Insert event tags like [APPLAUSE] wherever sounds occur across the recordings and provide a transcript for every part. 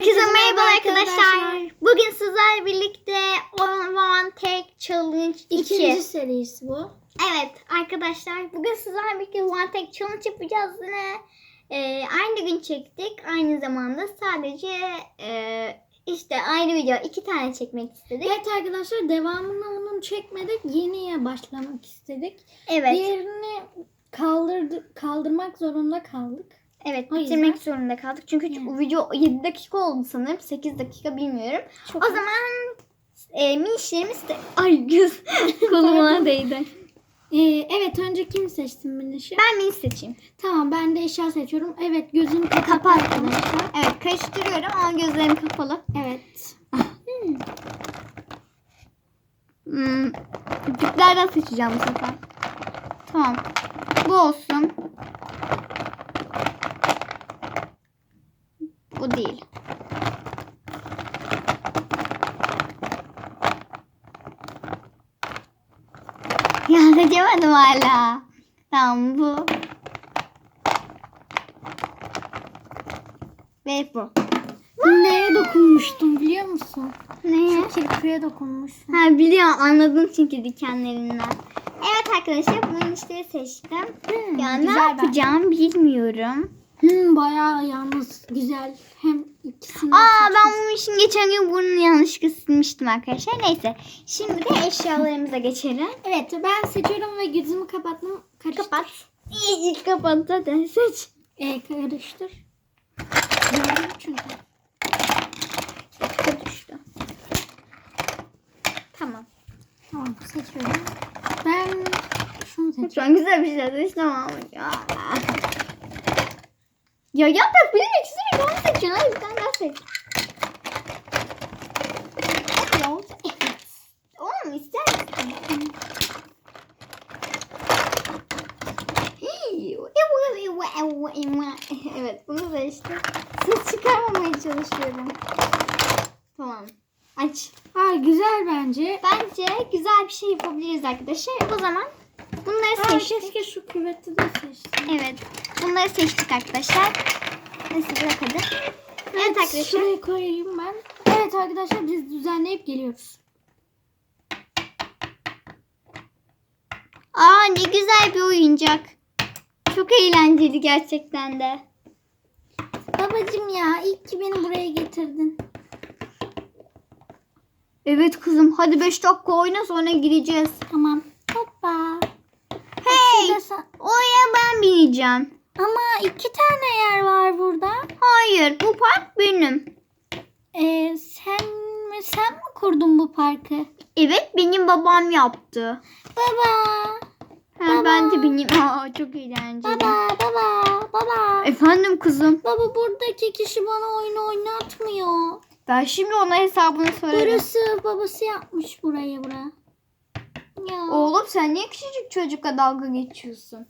Herkese merhaba arkadaşlar. Bugün sizlerle birlikte On One Take Challenge 2. İkinci serisi bu. Evet arkadaşlar bugün sizlerle birlikte One Take Challenge yapacağız yine. Ee, aynı gün çektik. Aynı zamanda sadece e, işte aynı video iki tane çekmek istedik. Evet arkadaşlar devamını onun çekmedik. Yeniye başlamak istedik. Evet. Diğerini kaldırdı, kaldırmak zorunda kaldık. Evet O bitirmek yüzden- zorunda kaldık. Çünkü bu video 7 dakika oldu sanırım. 8 dakika bilmiyorum. Çok O zaman e, minişlerimiz de... Ay göz [LAUGHS] koluma değdi. Ee, evet önce kim seçtin Miniş'i? Ben mini seçeyim. Tamam ben de eşya seçiyorum. Evet gözünü kapat Kapat. arkadaşlar. Evet karıştırıyorum ama gözlerim kapalı. Evet. Hmm, küçüklerden seçeceğim bu sefer. Tamam. Bu olsun. Bu değil. [LAUGHS] Ya seçemedim hala. Tamam bu. Ve bu. Neye dokunmuştum biliyor musun? Ne? Şu kirpiye dokunmuşsun. Ha biliyorum anladım çünkü dikenlerinden. Evet arkadaşlar bunu işte seçtim. Hmm, Ya ne yapacağım bilmiyorum. Hmm, bayağı yalnız güzel. Hem ikisini Aa ben bunun için geçen gün burnunu yanlışlıkla silmiştim arkadaşlar. Neyse. Şimdi de eşyalarımıza geçelim. Evet ben seçiyorum ve gözümü kapattım. Karıştır. Kapat. İyice kapat hadi seç. Ee, karıştır. Gördüm çünkü. Çok düştü. Tamam. Tamam seçiyorum. Ben şunu seçiyorum. Lütfen güzel bir şey seç tamam. Ya. Ya yaprak benim ikisini onu seçiyorsun. Hadi bir tane daha seç. Oğlum ister misin? Evet bunu da işte ses çıkarmamaya çalışıyorum. Tamam. Aç. Aa, güzel bence. Bence güzel bir şey yapabiliriz arkadaşlar. O zaman bunları Aa, seçtik. keşke şu küveti de seçtim. Evet. Bunları seçtik arkadaşlar. Neyse bırak hadi. Evet arkadaşlar. Şuraya koyayım ben. Evet arkadaşlar biz düzenleyip geliyoruz. Aa ne güzel bir oyuncak. Çok eğlenceli gerçekten de. Babacım ya ilk ki beni buraya getirdin. Evet kızım hadi 5 dakika oyna sonra gireceğiz. Tamam. Hoppa. Sen- Oraya ben bineceğim. Ama iki tane yer var burada. Hayır bu park benim. Ee, sen mi sen mi kurdun bu parkı? Evet benim babam yaptı. Baba. Ha, Baba. ben de bineyim. Aa, çok eğlenceli. Baba, baba, baba. Efendim kızım. Baba buradaki kişi bana oyun oynatmıyor. Ben şimdi ona hesabını söylerim. Burası babası yapmış burayı bura. Ya. Oğlum sen niye küçücük çocukla dalga geçiyorsun?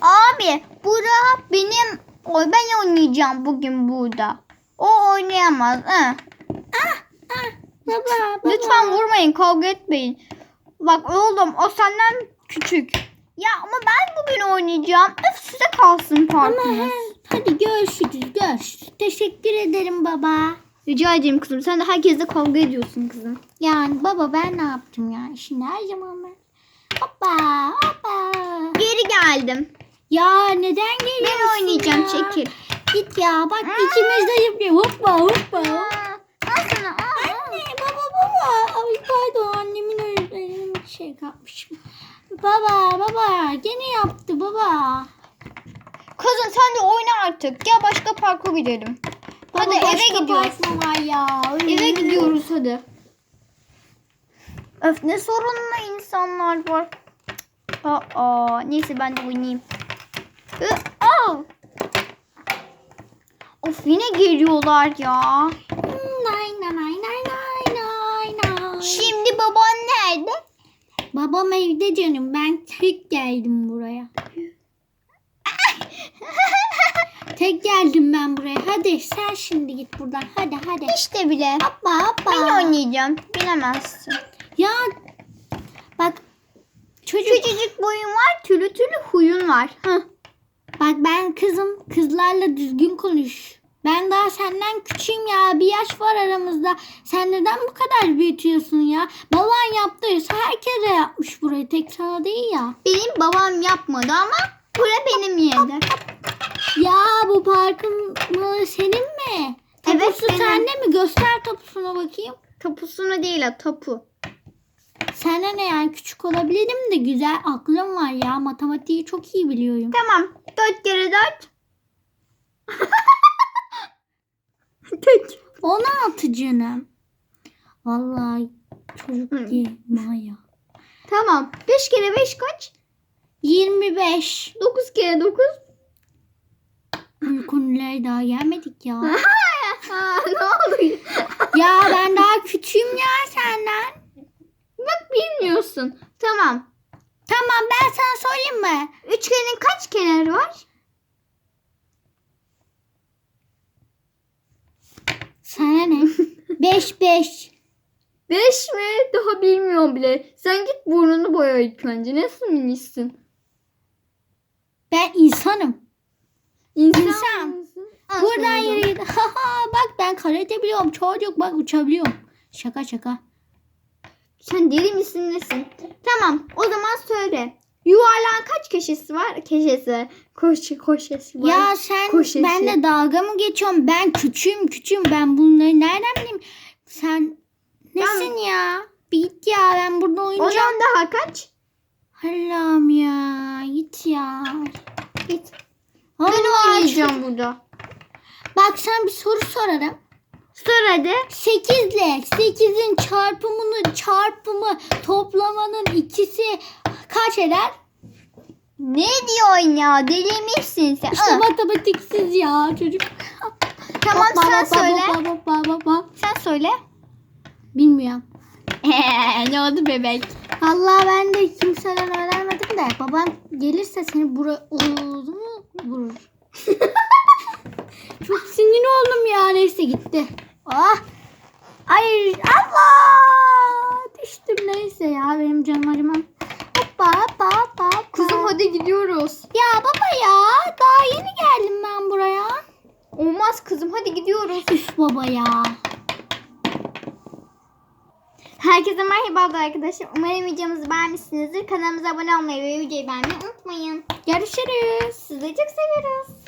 Abi bura benim oy ben oynayacağım bugün burada. O oynayamaz. Hı. Baba, baba. Lütfen vurmayın kavga etmeyin. Bak oğlum o senden küçük. Ya ama ben bugün oynayacağım. Öf size kalsın Ama parkınız. he, hadi görüşürüz, görüşürüz. Teşekkür ederim baba. Rica ederim kızım. Sen de herkesle kavga ediyorsun kızım. Yani baba ben ne yaptım ya? Şimdi her zaman ben. Hoppa, hoppa. Geri geldim. Ya neden geliyorsun Ben oynayacağım ya? çekil. Git ya bak ikimiz de yapıyor. Hoppa hoppa. Aa, al sana. Aa, aa. Anne baba baba. Ay pardon annemin öğretmenim bir şey kapmışım. Baba baba gene yaptı baba. Kızım sen de oyna artık. Gel başka parka gidelim. Baba Hadi eve gidiyoruz. ya? Eve gidiyoruz hadi. Öf ne sorunlu insanlar var. Aa, neyse ben de oynayayım. Aa. Of yine geliyorlar ya. Nay nay nay nay nay nay. Şimdi baban nerede? Babam evde canım. Ben tek geldim buraya. [LAUGHS] tek geldim ben buraya. Hadi sen şimdi git buradan. Hadi hadi. İşte bile. Hoppa hoppa. Ben oynayacağım. Bilemezsin. Ya bak çocuk Küçücük boyun var, tülü tülü huyun var. Hah. bak ben kızım kızlarla düzgün konuş. Ben daha senden küçüğüm ya. Bir yaş var aramızda. Sen neden bu kadar büyütüyorsun ya? Baban yaptıysa herkese yapmış burayı. Tek sana değil ya. Benim babam yapmadı ama bura benim yerim. Ya bu parkın mı senin mi? Evet, Tapusu benim. sende mi? Göster tapusuna bakayım. Tapusunu değil o tapu. Senden ne yani küçük olabilirim de güzel aklım var ya. Matematiği çok iyi biliyorum. Tamam. 4 kere 4. [LAUGHS] Tek. 16 canım. Vallahi çocuk Hı. değil Maya. Tamam. 5 kere 5 kaç? 25. 9 kere 9. Konulara daha gelmedik ya. [LAUGHS] Ne oluyor? ya ben daha küçüğüm ya senden. Bak bilmiyorsun. Tamam. Tamam ben sana sorayım mı? Üçgenin kaç kenarı var? Sana ne? 5 5. 5 mi? Daha bilmiyorum bile. Sen git burnunu boya ilk önce. Nasıl minissin? Ben insanım. İnsan. İnsan. [LAUGHS] Ha, Buradan yürü git. Haha, Bak ben karate biliyorum. Çocuk bak uçabiliyorum. Şaka şaka. Sen deli misin nesin? Tamam o zaman söyle. Yuvarlağın kaç köşesi var? Köşesi. Koş, koşesi var. Ya sen Koşesi. benle dalga mı geçiyorsun? Ben küçüğüm küçüğüm. Ben bunları nereden bileyim? Sen nesin ya? Bir git ya ben burada oynayacağım. Ondan daha kaç? Allah'ım ya. Git ya. Git. Ben Vallahi oynayacağım burada. Bak sen bir soru sorarım. Sor hadi. 8 ile 8'in çarpımını çarpımı toplamanın ikisi kaç eder? Ne diyorsun ya? Deli misin sen? İşte Aa, matematiksiz ya çocuk. [LAUGHS] tamam Hoppa, sen hoppa, söyle. hoppa, hoppa, hoppa. Sen söyle. Bilmiyorum. [LAUGHS] ne oldu bebek? Allah ben de kimseden öğrenmedim de babam gelirse seni buraya vurur. [LAUGHS] Çok sinir oldum ya neyse gitti. Ah. Ay Allah. Düştüm neyse ya benim canım acımam. Hoppa hoppa hoppa. hoppa. Kızım hadi gidiyoruz. Ya baba ya daha yeni geldim ben buraya. Olmaz kızım hadi gidiyoruz. Üf baba ya. Herkese merhaba arkadaşlar. Umarım videomuzu beğenmişsinizdir. Kanalımıza abone olmayı ve videoyu beğenmeyi unutmayın. Görüşürüz. Sizi çok seviyoruz.